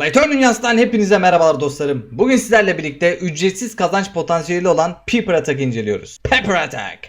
Playton dünyasından hepinize merhabalar dostlarım. Bugün sizlerle birlikte ücretsiz kazanç potansiyeli olan Pepper Attack inceliyoruz. Pepper Attack.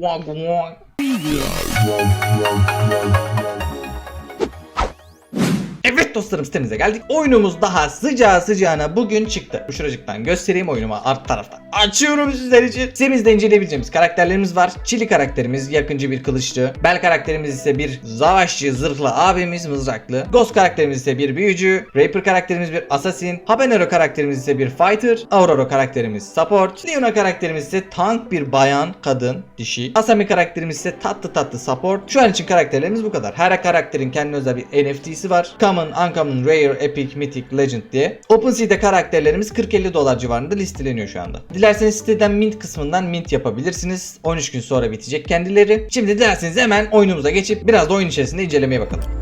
Evet dostlarım sitemize geldik. Oyunumuz daha sıcağı sıcağına bugün çıktı. Bu şuracıktan göstereyim oyunumu art taraftan. Açıyorum sizler için. Sitemizde inceleyebileceğimiz karakterlerimiz var. Çili karakterimiz yakıncı bir kılıççı. Bel karakterimiz ise bir savaşçı zırhlı abimiz mızraklı. Ghost karakterimiz ise bir büyücü. Raper karakterimiz bir assassin. Habanero karakterimiz ise bir fighter. Aurora karakterimiz support. Leona karakterimiz ise tank bir bayan, kadın, dişi. Asami karakterimiz ise tatlı tatlı support. Şu an için karakterlerimiz bu kadar. Her karakterin kendine özel bir NFT'si var. Common, Uncommon, Rare, Epic, Mythic, Legend diye. OpenSea'de karakterlerimiz 40-50 dolar civarında listeleniyor şu anda. Dilerseniz siteden mint kısmından mint yapabilirsiniz. 13 gün sonra bitecek kendileri. Şimdi dilerseniz hemen oyunumuza geçip biraz da oyun içerisinde incelemeye bakalım.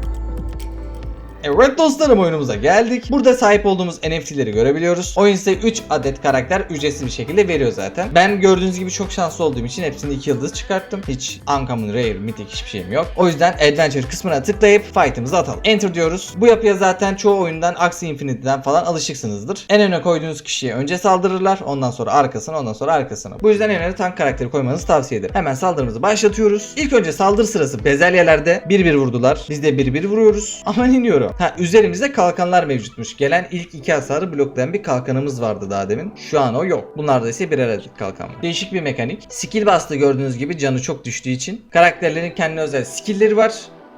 Evet dostlarım oyunumuza geldik. Burada sahip olduğumuz NFT'leri görebiliyoruz. Oyun size 3 adet karakter ücretsiz bir şekilde veriyor zaten. Ben gördüğünüz gibi çok şanslı olduğum için hepsini 2 yıldız çıkarttım. Hiç uncommon, rare, mythic hiçbir şeyim yok. O yüzden adventure kısmına tıklayıp fight'ımızı atalım. Enter diyoruz. Bu yapıya zaten çoğu oyundan Axie Infinity'den falan alışıksınızdır. En öne koyduğunuz kişiye önce saldırırlar. Ondan sonra arkasına, ondan sonra arkasına. Bu yüzden en öne tank karakteri koymanızı tavsiye ederim. Hemen saldırımızı başlatıyoruz. İlk önce saldırı sırası bezelyelerde 1-1 vurdular. Biz de 1-1 vuruyoruz. Aman iniyorum. Ha üzerimizde kalkanlar mevcutmuş. Gelen ilk iki hasarı bloklayan bir kalkanımız vardı daha demin. Şu an o yok. Bunlarda ise birer adet kalkan var. Değişik bir mekanik. Skill bastı gördüğünüz gibi canı çok düştüğü için. Karakterlerin kendine özel skillleri var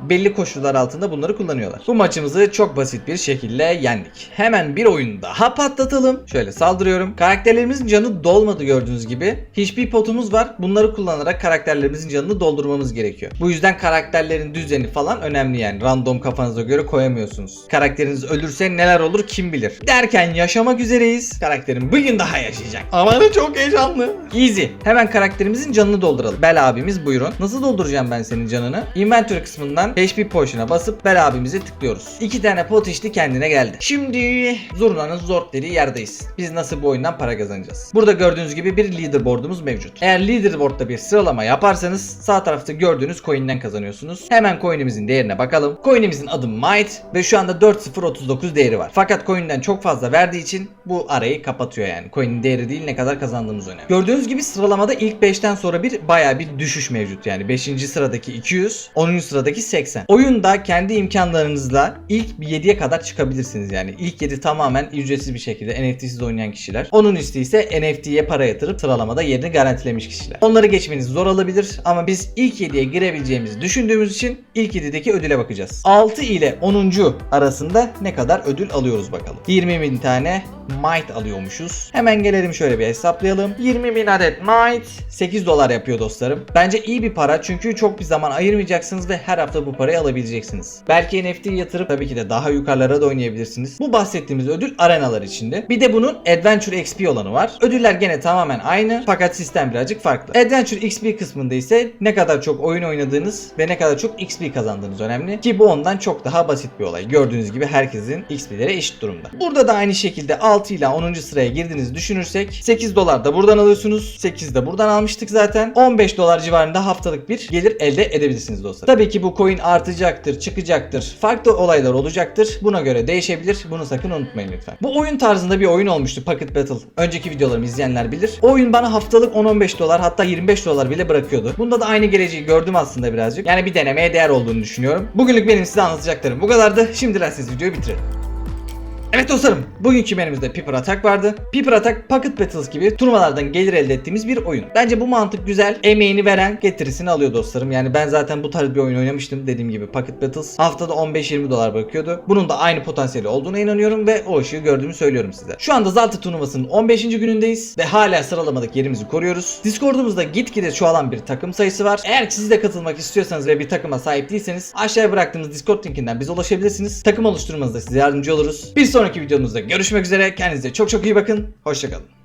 belli koşullar altında bunları kullanıyorlar. Bu maçımızı çok basit bir şekilde yendik. Hemen bir oyun daha patlatalım. Şöyle saldırıyorum. Karakterlerimizin canı dolmadı gördüğünüz gibi. Hiçbir potumuz var. Bunları kullanarak karakterlerimizin canını doldurmamız gerekiyor. Bu yüzden karakterlerin düzeni falan önemli yani. Random kafanıza göre koyamıyorsunuz. Karakteriniz ölürse neler olur kim bilir. Derken yaşamak üzereyiz. Karakterim bugün daha yaşayacak. Aman çok heyecanlı. Easy. Hemen karakterimizin canını dolduralım. Bel abimiz buyurun. Nasıl dolduracağım ben senin canını? Inventory kısmından HP Potion'a basıp Bel abimizi tıklıyoruz. İki tane pot içti kendine geldi. Şimdi zurnanın zort dediği yerdeyiz. Biz nasıl bu oyundan para kazanacağız? Burada gördüğünüz gibi bir leaderboard'umuz mevcut. Eğer leaderboard'da bir sıralama yaparsanız sağ tarafta gördüğünüz coin'den kazanıyorsunuz. Hemen coin'imizin değerine bakalım. Coin'imizin adı Might ve şu anda 4039 değeri var. Fakat coin'den çok fazla verdiği için bu arayı kapatıyor yani. Coin'in değeri değil ne kadar kazandığımız önemli. Gördüğünüz gibi sıralamada ilk 5'ten sonra bir baya bir düşüş mevcut yani. 5. sıradaki 200, 10. sıradaki 80. Oyunda kendi imkanlarınızla ilk 7'ye kadar çıkabilirsiniz yani. İlk 7 tamamen ücretsiz bir şekilde NFT'siz oynayan kişiler. Onun üstü ise NFT'ye para yatırıp sıralamada yerini garantilemiş kişiler. Onları geçmeniz zor olabilir ama biz ilk 7'ye girebileceğimizi düşündüğümüz için ilk 7'deki ödüle bakacağız. 6 ile 10. arasında ne kadar ödül alıyoruz bakalım. 20 bin tane Might alıyormuşuz. Hemen gelelim şöyle bir hesaplayalım. 20 bin adet Might 8 dolar yapıyor dostlarım. Bence iyi bir para çünkü çok bir zaman ayırmayacaksınız ve her hafta bu parayı alabileceksiniz. Belki NFT yatırıp tabii ki de daha yukarılara da oynayabilirsiniz. Bu bahsettiğimiz ödül arenalar içinde. Bir de bunun Adventure XP olanı var. Ödüller gene tamamen aynı fakat sistem birazcık farklı. Adventure XP kısmında ise ne kadar çok oyun oynadığınız ve ne kadar çok XP kazandığınız önemli. Ki bu ondan çok daha basit bir olay. Gördüğünüz gibi herkesin XP'leri eşit durumda. Burada da aynı şekilde 6 ile 10. sıraya girdiğinizi düşünürsek 8 dolar da buradan alıyorsunuz. 8 de buradan almıştık zaten. 15 dolar civarında haftalık bir gelir elde edebilirsiniz dostlar. Tabii ki bu coin artacaktır, çıkacaktır. Farklı olaylar olacaktır. Buna göre değişebilir. Bunu sakın unutmayın lütfen. Bu oyun tarzında bir oyun olmuştu Pocket Battle. Önceki videolarımı izleyenler bilir. O oyun bana haftalık 10-15 dolar hatta 25 dolar bile bırakıyordu. Bunda da aynı geleceği gördüm aslında birazcık. Yani bir denemeye değer olduğunu düşünüyorum. Bugünlük benim size anlatacaklarım bu kadardı. Şimdi siz videoyu bitirelim. Evet dostlarım, bugünkü menümüzde Piper Attack vardı. Piper Attack Pocket Battles gibi turnuvalardan gelir elde ettiğimiz bir oyun. Bence bu mantık güzel. Emeğini veren getirisini alıyor dostlarım. Yani ben zaten bu tarz bir oyun oynamıştım dediğim gibi Pocket Battles. Haftada 15-20 dolar bırakıyordu. Bunun da aynı potansiyeli olduğuna inanıyorum ve o ışığı gördüğümü söylüyorum size. Şu anda Zaltı turnuvasının 15. günündeyiz ve hala sıralamadaki yerimizi koruyoruz. Discord'umuzda gitgide çoğalan bir takım sayısı var. Eğer siz de katılmak istiyorsanız ve bir takıma sahip değilseniz aşağıya bıraktığımız Discord linkinden bize ulaşabilirsiniz. Takım oluşturmanızda size yardımcı oluruz. Bir sonraki videomuzda görüşmek üzere. Kendinize çok çok iyi bakın. Hoşçakalın.